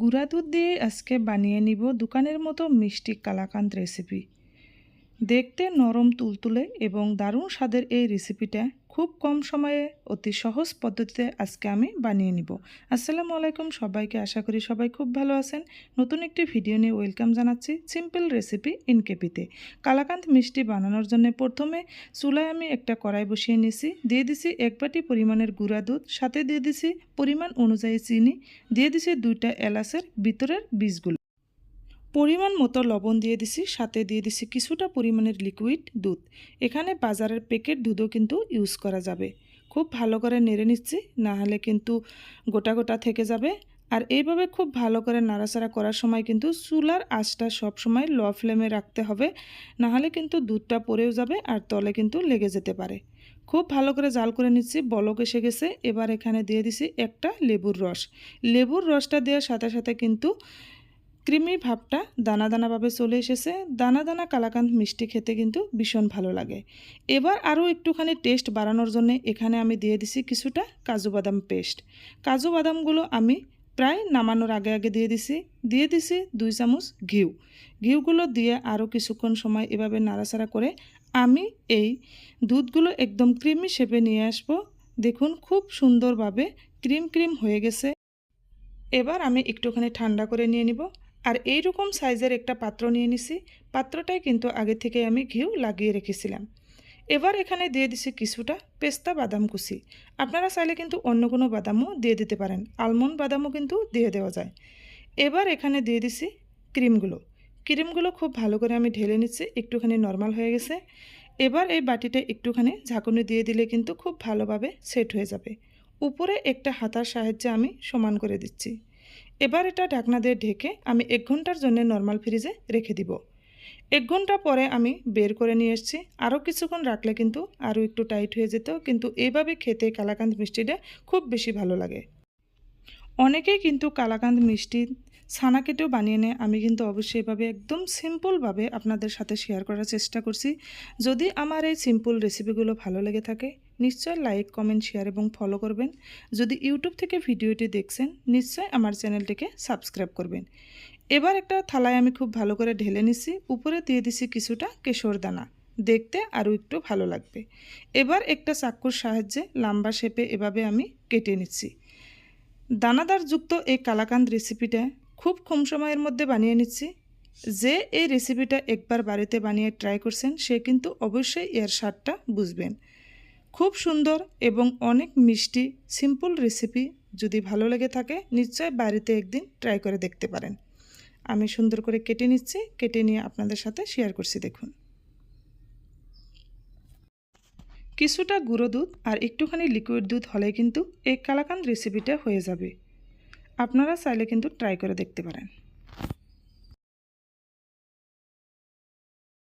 গুঁড়া দুধ দিয়ে আজকে বানিয়ে নিব দোকানের মতো মিষ্টি কালাকান্দ রেসিপি দেখতে নরম তুলতুলে এবং দারুণ স্বাদের এই রেসিপিটা খুব কম সময়ে অতি সহজ পদ্ধতিতে আজকে আমি বানিয়ে নিব। আসসালামু আলাইকুম সবাইকে, আশা করি সবাই খুব ভালো আছেন। নতুন একটি ভিডিও নিয়ে ওয়েলকাম জানাচ্ছি সিম্পল রেসিপি ইনকেপিতে কালাকান্দ মিষ্টি বানানোর জন্য প্রথমে চুলায় আমি একটা কড়াই বসিয়ে নিয়েছি দিয়ে দিছি এক বাটি পরিমাণের গুঁড়া দুধ, সাথে দিয়ে দিছি পরিমাণ অনুযায়ী চিনি। দিয়ে দিছি দুইটা এলাচের ভিতরের বীজগুলো। পরিমাণ মতো লবণ দিয়ে দিছি, সাথে দিয়ে দিছি কিছুটা পরিমাণের লিকুইড দুধ। এখানে বাজারের প্যাকেট দুধও কিন্তু ইউজ করা যাবে। খুব ভালো করে নেড়ে নিচ্ছি, না হলে কিন্তু গোটা গোটা থেকে যাবে। আর এইভাবে খুব ভালো করে নাড়াচাড়া করার সময় কিন্তু চুলার আঁচটা সবসময় লো ফ্লেমে রাখতে হবে, না হলে কিন্তু দুধটা পড়েও যাবে আর তলে কিন্তু লেগে যেতে পারে। খুব ভালো করে জাল করে নিচ্ছি, বলক এসে গেছে। এবার এখানে দিয়ে দিছি একটা লেবুর রস। লেবুর রসটা দেওয়ার সাথে সাথে কিন্তু ক্রিমি ভাবটা দানা দানাভাবে চলে এসেছে। দানা দানা কালাকান্দ মিষ্টি খেতে কিন্তু ভীষণ ভালো লাগে। এবার আরও একটুখানি টেস্ট বাড়ানোর জন্য এখানে আমি দিয়ে দিছি কিছুটা কাজু বাদাম পেস্ট। কাজু বাদামগুলো আমি প্রায় নামানোর আগে আগে দিয়ে দিছি। দিয়ে দিছি দুই চামচ ঘিউ। ঘিউগুলো দিয়ে আরও কিছুক্ষণ সময় এভাবে নাড়াচাড়া করে আমি এই দুধগুলো একদম ক্রিমি শেপে নিয়ে আসব। দেখুন খুব সুন্দরভাবে ক্রিম ক্রিম হয়ে গেছে। এবার আমি একটুখানি ঠান্ডা করে নিয়ে নিব। আর এই রকম সাইজের একটা পাত্র নিয়ে নিছি। পাত্রটায় কিন্তু আগে থেকে আমি ঘিউ লাগিয়ে রেখেছিলাম। এবার এখানে দিয়ে দিছি কিছুটা পেস্তা বাদাম কুচি। আপনারা চাইলে কিন্তু অন্য কোনো বাদামও দিয়ে দিতে পারেন। আলমন্ড বাদামও কিন্তু দিয়ে দেওয়া যায়। এবার এখানে দিয়ে দিছি ক্রিমগুলো। ক্রিমগুলো খুব ভালো করে আমি ঢেলে নিচ্ছি, একটুখানি নর্মাল হয়ে গেছে। এবার এই বাটিটা একটুখানি ঝাঁকুনি দিয়ে দিলে কিন্তু খুব ভালোভাবে সেট হয়ে যাবে। উপরে একটা হাতার সাহায্যে আমি সমান করে দিচ্ছি। এবার এটা ঢাকনা দিয়ে ঢেকে আমি এক ঘণ্টার জন্য নর্মাল ফ্রিজে রেখে দিব। এক ঘণ্টা পরে আমি বের করে নিয়ে এসেছি। আরও কিছুক্ষণ রাখলে কিন্তু আরও একটু টাইট হয়ে যেত, কিন্তু এভাবে খেতে কালাকান্দ মিষ্টিটা খুব বেশি ভালো লাগে। অনেকেই কিন্তু কালাকান্দ মিষ্টি ছানা কেটেও বানিয়ে নেয়। আমি কিন্তু অবশ্যই এভাবে একদম সিম্পলভাবে আপনাদের সাথে শেয়ার করার চেষ্টা করছি। যদি আমার এই সিম্পল রেসিপিগুলো ভালো লেগে থাকে নিশ্চয় লাইক, কমেন্ট, শেয়ার এবং ফলো করবেন। যদি ইউটিউব থেকে ভিডিওটি দেখছেন, নিশ্চয় আমার চ্যানেলটিকে সাবস্ক্রাইব করবেন। এবার একটা থালায় আমি খুব ভালো করে ঢেলে নিছি। উপরে দিয়ে দিছি কিছুটা কেশর দানা। দেখতে আরও একটু ভালো লাগবে। এবার একটা চাকুর সাহায্যে লম্বা শেপে এভাবে আমি কেটে নিচ্ছি। দানাদার যুক্ত এই কালাকান্দ রেসিপিটা খুব কম সময়ের মধ্যে বানিয়ে নিচ্ছি। যে এই রেসিপিটা একবার বাড়িতে বানিয়ে ট্রাই করছেন, সে কিন্তু অবশ্যই এর স্বাদটা বুঝবেন। খুব সুন্দর এবং অনেক মিষ্টি সিম্পল রেসিপি যদি ভালো লেগে থাকে, নিশ্চয় বাড়িতে একদিন ট্রাই করে দেখতে পারেন। আমি সুন্দর করে কেটে নিচ্ছি, কেটে নিয়ে আপনাদের সাথে শেয়ার করছি, দেখুন। কিছুটা গুঁড়ো দুধ আর একটুখানি লিকুইড দুধ হলে কিন্তু এই কালাকান রেসিপিটা হয়ে যাবে। আপনারা চাইলে কিন্তু ট্রাই করে দেখতে পারেন।